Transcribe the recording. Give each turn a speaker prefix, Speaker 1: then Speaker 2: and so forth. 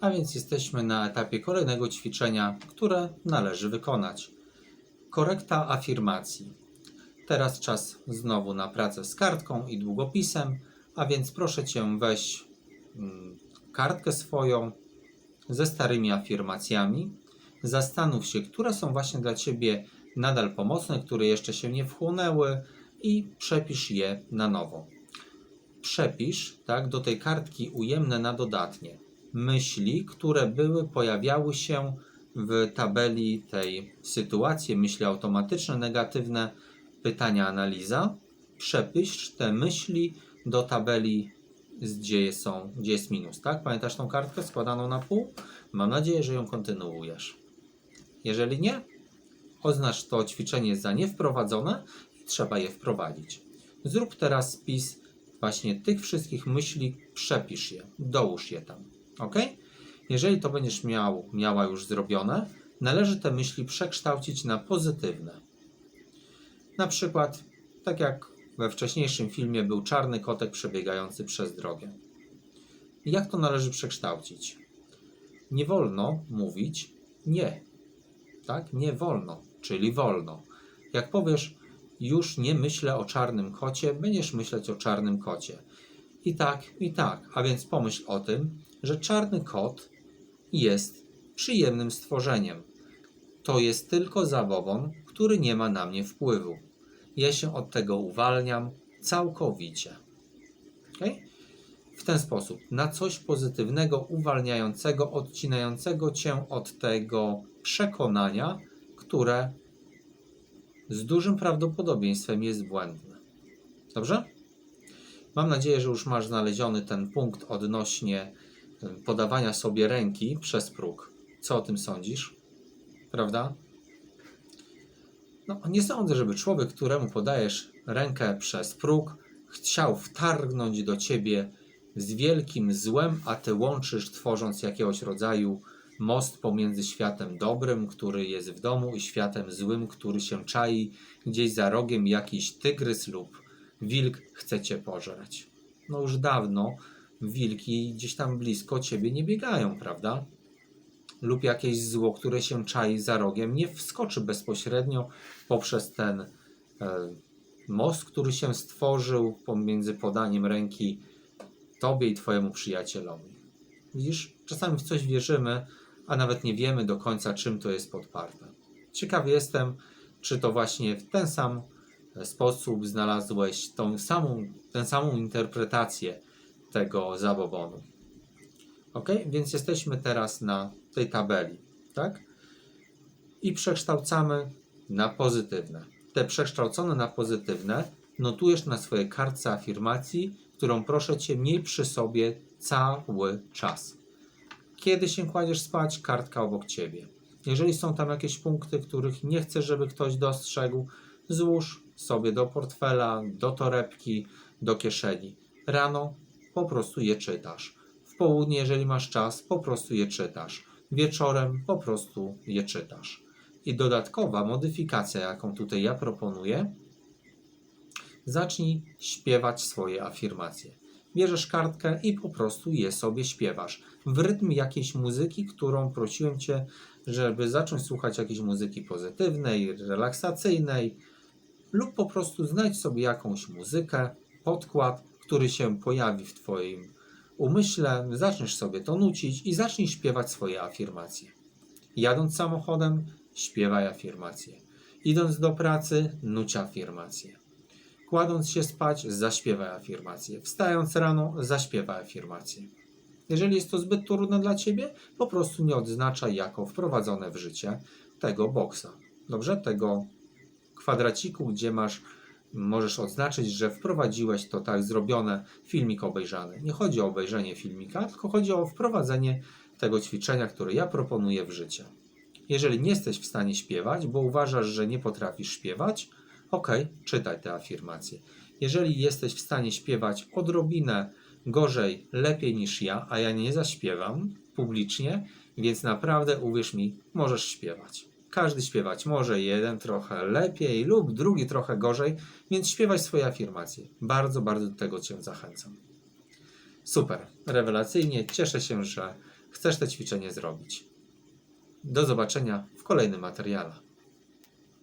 Speaker 1: A więc jesteśmy na etapie kolejnego ćwiczenia, które należy wykonać. Korekta afirmacji. Teraz czas znowu na pracę z kartką i długopisem, a więc proszę Cię weź mm, kartkę swoją ze starymi afirmacjami. Zastanów się, które są właśnie dla Ciebie nadal pomocne, które jeszcze się nie wchłonęły i przepisz je na nowo. Przepisz tak, do tej kartki ujemne na dodatnie myśli, które były, pojawiały się w tabeli tej sytuacji, myśli automatyczne, negatywne, pytania, analiza. Przepisz te myśli do tabeli, gdzie, są, gdzie jest minus. Tak? Pamiętasz tą kartkę składaną na pół? Mam nadzieję, że ją kontynuujesz. Jeżeli nie, oznacz to ćwiczenie za niewprowadzone i trzeba je wprowadzić. Zrób teraz spis właśnie tych wszystkich myśli, przepisz je, dołóż je tam. Ok? Jeżeli to będziesz miał, miała już zrobione, należy te myśli przekształcić na pozytywne. Na przykład, tak jak we wcześniejszym filmie był czarny kotek przebiegający przez drogę. Jak to należy przekształcić? Nie wolno mówić nie. Tak? Nie wolno, czyli wolno. Jak powiesz, już nie myślę o czarnym kocie, będziesz myśleć o czarnym kocie. I tak, i tak. A więc pomyśl o tym, że czarny kot jest przyjemnym stworzeniem. To jest tylko zabobon, który nie ma na mnie wpływu. Ja się od tego uwalniam całkowicie. Okay? W ten sposób, na coś pozytywnego, uwalniającego, odcinającego cię od tego przekonania, które z dużym prawdopodobieństwem jest błędne. Dobrze? Mam nadzieję, że już masz znaleziony ten punkt odnośnie y, podawania sobie ręki przez próg. Co o tym sądzisz? Prawda? No, nie sądzę, żeby człowiek, któremu podajesz rękę przez próg, chciał wtargnąć do ciebie z wielkim złem, a ty łączysz, tworząc jakiegoś rodzaju most pomiędzy światem dobrym, który jest w domu, i światem złym, który się czai gdzieś za rogiem jakiś tygrys lub wilk chce cię pożreć. No już dawno wilki gdzieś tam blisko ciebie nie biegają, prawda? Lub jakieś zło, które się czai za rogiem, nie wskoczy bezpośrednio poprzez ten e, most, który się stworzył pomiędzy podaniem ręki tobie i twojemu przyjacielowi. Widzisz, czasami w coś wierzymy, a nawet nie wiemy do końca, czym to jest podparte. Ciekawy jestem, czy to właśnie w ten sam sposób znalazłeś tą samą, tę samą interpretację tego zabobonu. Ok? Więc jesteśmy teraz na tej tabeli, tak? I przekształcamy na pozytywne. Te przekształcone na pozytywne notujesz na swojej kartce afirmacji, którą proszę Cię miej przy sobie cały czas. Kiedy się kładziesz spać, kartka obok Ciebie. Jeżeli są tam jakieś punkty, których nie chcesz, żeby ktoś dostrzegł, złóż sobie do portfela, do torebki, do kieszeni. Rano po prostu je czytasz. W południe, jeżeli masz czas, po prostu je czytasz. Wieczorem po prostu je czytasz. I dodatkowa modyfikacja, jaką tutaj ja proponuję, zacznij śpiewać swoje afirmacje. Bierzesz kartkę i po prostu je sobie śpiewasz. W rytm jakiejś muzyki, którą prosiłem Cię, żeby zacząć słuchać jakiejś muzyki pozytywnej, relaksacyjnej, lub po prostu znajdź sobie jakąś muzykę, podkład, który się pojawi w Twoim umyśle, zaczniesz sobie to nucić i zacznij śpiewać swoje afirmacje. Jadąc samochodem, śpiewaj afirmacje. Idąc do pracy, nuć afirmacje. Kładąc się spać, zaśpiewaj afirmacje. Wstając rano, zaśpiewaj afirmacje. Jeżeli jest to zbyt trudne dla Ciebie, po prostu nie odznaczaj jako wprowadzone w życie tego boksa. Dobrze? Tego kwadraciku, gdzie masz, możesz odznaczyć, że wprowadziłeś to tak zrobione, filmik obejrzany. Nie chodzi o obejrzenie filmika, tylko chodzi o wprowadzenie tego ćwiczenia, które ja proponuję w życie. Jeżeli nie jesteś w stanie śpiewać, bo uważasz, że nie potrafisz śpiewać, ok, czytaj te afirmacje. Jeżeli jesteś w stanie śpiewać odrobinę gorzej, lepiej niż ja, a ja nie zaśpiewam publicznie, więc naprawdę uwierz mi, możesz śpiewać. Każdy śpiewać może, jeden trochę lepiej lub drugi trochę gorzej, więc śpiewaj swoje afirmacje. Bardzo, bardzo do tego Cię zachęcam. Super, rewelacyjnie. Cieszę się, że chcesz te ćwiczenie zrobić. Do zobaczenia w kolejnym materiale.